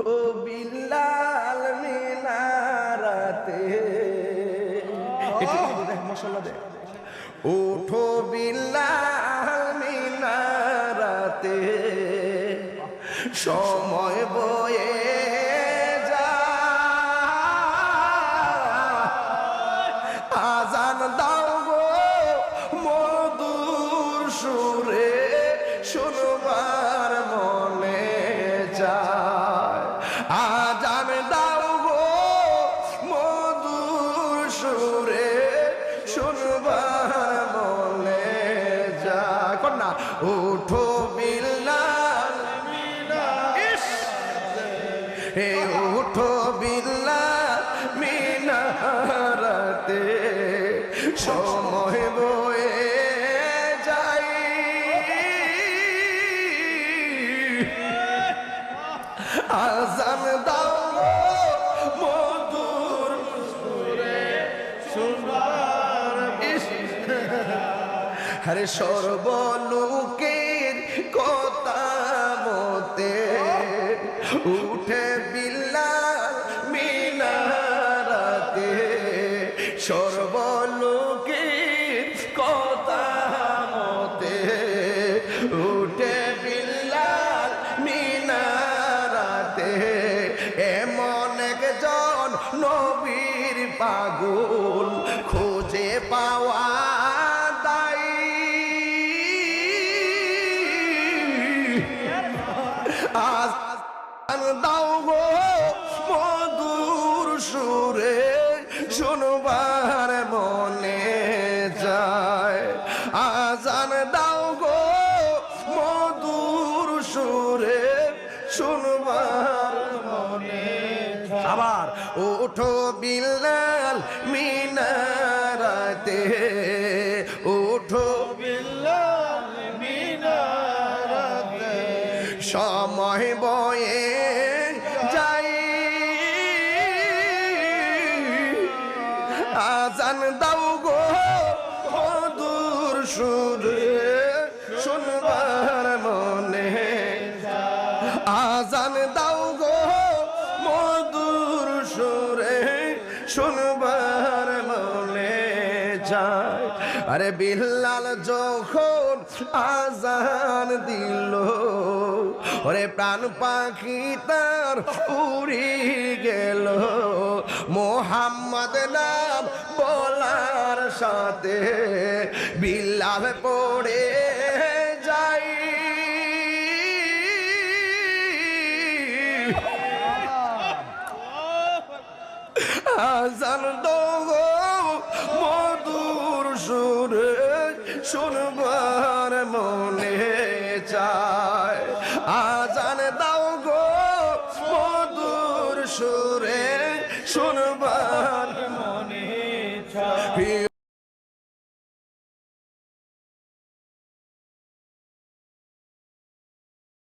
উঠো বিল্লাল মিনারাতে বিল্লাল মিনারাতে সময় বয়ে যা আজান দাও গো মধুর সুরে শুনবার কন্যা উঠো বিল্লা হে উঠো বিল্লা মিনারাতে। সময় বয়ে হরে সর্বলোকের কথা মতে উঠে বিল্লাল মিনারাতে সর্বলোকের কথা মতে উঠে বিল্লাল মিনারাতে এমন একজন নবীর পাগল দাও গো মধুর সুরে, শুনবার মনে যায়। আজান দাও গো মধুর সুরে, শুনবার মনে আবার ওঠো বিল্লাল মিনারাতে ওঠো বিল্লাল মিনারাতে। সময় বয়ে আজান দাও গো মধুর সুরে, শুনবার মনে। আজান দাও গো মধুর সুরে, শুনবার মনে যায়। আরে বিল্লাল যখন আজান দিল ওরে প্রাণ পাখি তার উড়ি গেল। মোহাম্মদ নাম বলার সাথে বিল্লাল পড়ে যাই। দো মধুর সুরে শুনবার মধুর